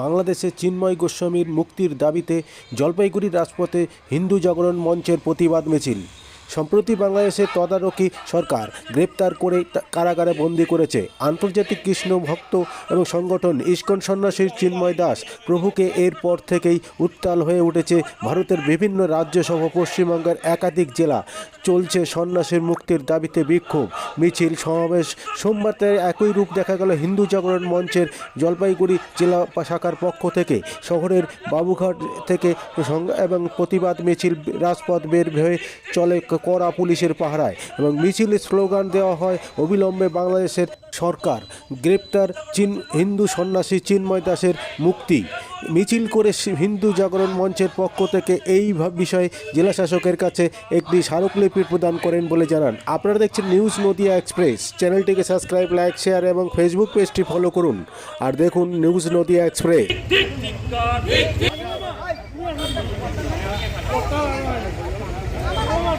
বাংলাদেশে চিন্ময় গোস্বামীর মুক্তির দাবিতে জলপাইগুড়ি রাজপথে হিন্দু জাগরণ মঞ্চের প্রতিবাদ মিছিল। সম্প্রতি বাংলাদেশের তদারকি সরকার গ্রেপ্তার করে কারাগারে বন্দি করেছে। আন্তর্জাতিক কৃষ্ণ ভক্ত এবং সংগঠন ইস্কন সন্ন্যাসী চিন্ময় দাস প্রভুকে এরপর থেকেই উত্তাল হয়ে উঠেছে ভারতের বিভিন্ন রাজ্য সহ পশ্চিমবঙ্গের একাধিক জেলা। চলছে সন্ন্যাসীর মুক্তির দাবিতে বিক্ষোভ, মিছিল, সমাবেশ। সোমবার একই রূপ দেখা গেল হিন্দু জাগরণ মঞ্চের জলপাইগুড়ি জেলা শাখার পক্ষ থেকে। শহরের বাবুঘাট থেকে এবং প্রতিবাদ মিছিল, রাজপথ বের হয়ে চলে কড়া পুলিশের পাহারায় এবং মিছিলে স্লোগান দেওয়া হয় অবিলম্বে বাংলাদেশের সরকার গ্রেপ্তার চীন হিন্দু সন্ন্যাসী চিন্ময় দাসের মুক্তি মিছিল করে হিন্দু জাগরণ মঞ্চের পক্ষ থেকে এই বিষয়ে জেলা শাসকের কাছে একটি স্মারকলিপি প্রদান করেন বলে জানান আপনারা দেখছেন নিউজ নদিয়া এক্সপ্রেস চ্যানেলটিকে সাবস্ক্রাইব লাইক শেয়ার এবং ফেসবুক পেজটি ফলো করুন আর দেখুন নিউজ নদিয়া এক্সপ্রেস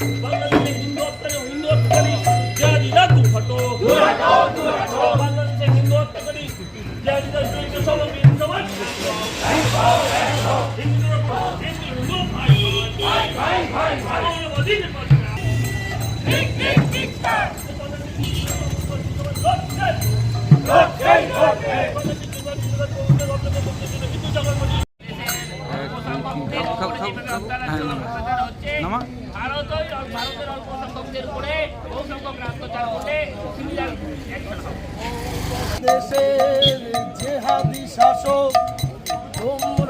বাংলাদেশে হিন্দু হত্যাকারী হিন্দু হত্যাকারী জিহাদিরা দূর হটো বাংলাদেশে হিন্দু হত্যাকারী জিহাদিরা জড়িত সবাই সবাই হিন্দু হিন্দু ভাই ভাই ভাই ভাই ভাই। ঠিক ঠিক ঠিক নামা ভারতের অল্প সংখ্যকদের উপরে দেশের জেহাদি শাসক তোমরা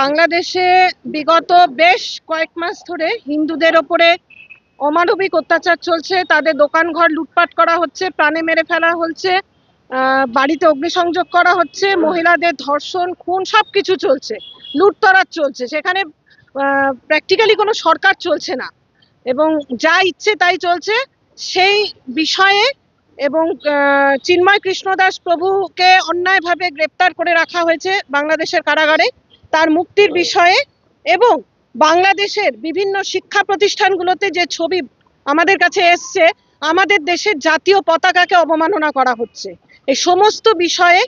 বাংলাদেশে বিগত বেশ কয়েক মাস ধরে হিন্দুদের ওপরে অমানবিক অত্যাচার চলছে। তাদের দোকানঘর লুটপাট করা হচ্ছে, প্রাণে মেরে ফেলা হচ্ছে বাড়িতে অগ্নিসংযোগ করা হচ্ছে, মহিলাদের ধর্ষণ, খুন সব কিছু চলছে, লুটতরাজ চলছে। সেখানে প্র্যাকটিক্যালি কোনো সরকার চলছে না। এবং যা ইচ্ছে তাই চলছে। সেই বিষয়ে এবং চিন্ময় কৃষ্ণদাস প্রভুকে অন্যায়ভাবে গ্রেপ্তার করে রাখা হয়েছে বাংলাদেশের কারাগারে। তার মুক্তির বিষয়ে এবং বাংলাদেশের বিভিন্ন শিক্ষা প্রতিষ্ঠানগুলোতে যে ছবি আমাদের কাছে এসছে আমাদের দেশের জাতীয় পতাকাকে অবমাননা করা হচ্ছে। এই সমস্ত বিষয়ে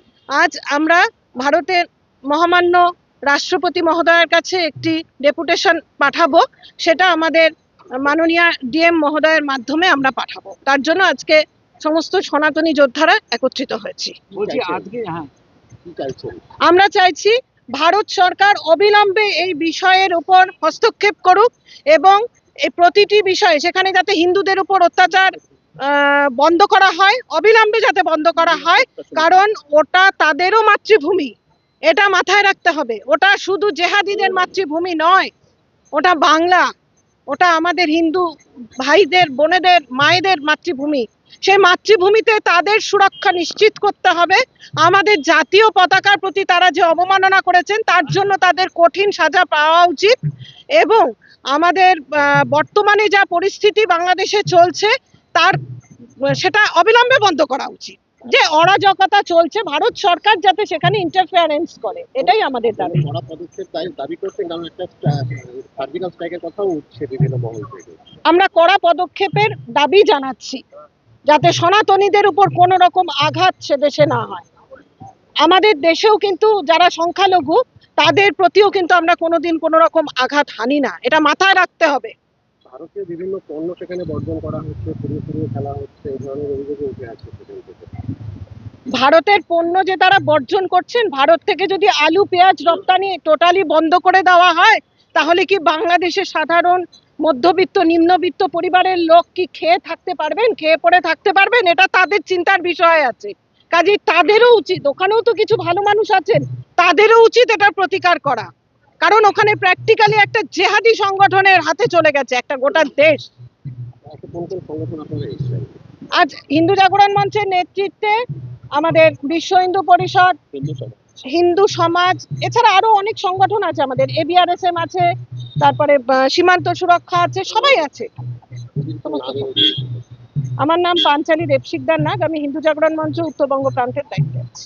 আজ আমরা ভারতের মহামান্য রাষ্ট্রপতি মহোদয়ের কাছে একটি ডেপুটেশন পাঠাবো। সেটা আমাদের মাননীয় ডিএম মহোদয়ের মাধ্যমে আমরা পাঠাবো। তার জন্য আজকে সমস্ত সনাতনী যোদ্ধারা একত্রিত হয়েছি। হ্যাঁ আমরা চাইছি ভারত সরকার অবিলম্বে এই বিষয়ের উপর হস্তক্ষেপ করুক এবং প্রতিটি বিষয়ে সেখানে যাতে হিন্দুদের উপর অত্যাচার বন্ধ করা হয়, অবিলম্বে যাতে বন্ধ করা হয়, কারণ ওটা তাদেরও মাতৃভূমি। এটা মাথায় রাখতে হবে। ওটা শুধু জেহাদিদের মাতৃভূমি নয়, ওটা বাংলা, ওটা আমাদের হিন্দু ভাইদের, বোনেদের, মায়েদের মাতৃভূমি। সেই মাতৃভূমিতে তাদের সুরক্ষা নিশ্চিত করতে হবে। আমাদের জাতীয় পতাকার প্রতি তারা যে অবমাননা করেছেন তার জন্য তাদের কঠিন সাজা পাওয়া উচিত এবং আমাদের বর্তমানে যা পরিস্থিতি বাংলাদেশে চলছে তার সেটা অবিলম্বে বন্ধ করা উচিত। যে অরাজকতা চলছে ভারত সরকার যাতে সেখানে ইন্টারফেয়ারেন্স করে এটাই আমাদের দাবি। কড়া পদক্ষেপ তাই দাবি করছেন কারণ একটা সার্জিক্যাল স্ট্রাইকের কথাও উঠছে বিভিন্ন মহল থেকে। আমরা কড়া পদক্ষেপের দাবি জানাচ্ছি। যাতে সনাতনীদের উপর কোনো রকম আঘাত সে দেশে না হয়। আমাদের দেশেও কিন্তু যারা সংখ্যালঘু তাদের প্রতিও কিন্তু আমরা কোনোদিন কোনো রকম আঘাত হানি না। এটা মাথায় রাখতে হবে। ভারতের বিভিন্ন পণ্য সেখানে বর্জন করা হচ্ছে পুরো পুরো খেলা হচ্ছে এই ধরনের অভিযোগও উঠে আসছে ভারতের পণ্য যে তারা বর্জন করছেন ভারত থেকে যদি আলু পেঁয়াজ রপ্তানি টোটালি বন্ধ করে দেওয়া হয় তাহলে কি বাংলাদেশের সাধারণ মধ্যবিত্ত নিম্নবিত্ত পরিবারের লোক কি খেয়ে থাকতে পারবেন? খেয়ে পড়ে থাকতে পারবেন? এটা তাদের চিন্তার বিষয় আছে। কাজেই তাদেরও উচিত ওখানেও তো কিছু ভালো মানুষ আছেন তাদেরও উচিত এটার প্রতিকার করা। কারণ ওখানে প্র্যাকটিক্যালি একটা জেহাদি সংগঠনের হাতে চলে গেছে একটা গোটা দেশ। আজ হিন্দু জাগরণ মঞ্চের নেতৃত্বে আমাদের বিশ্ব হিন্দু পরিষদ হিন্দু সমাজ। হিন্দু সমাজ এছাড়া আরও অনেক সংগঠন আছে আমাদের এবিআরএসএম আছে তারপরে সীমান্ত সুরক্ষা আছে, সবাই আছে। আমার নাম পাঞ্চালী দেবশিকদার নাগ, আমি হিন্দু জাগরণ মঞ্চ উত্তরবঙ্গ প্রান্তের দায়িত্বে আছি।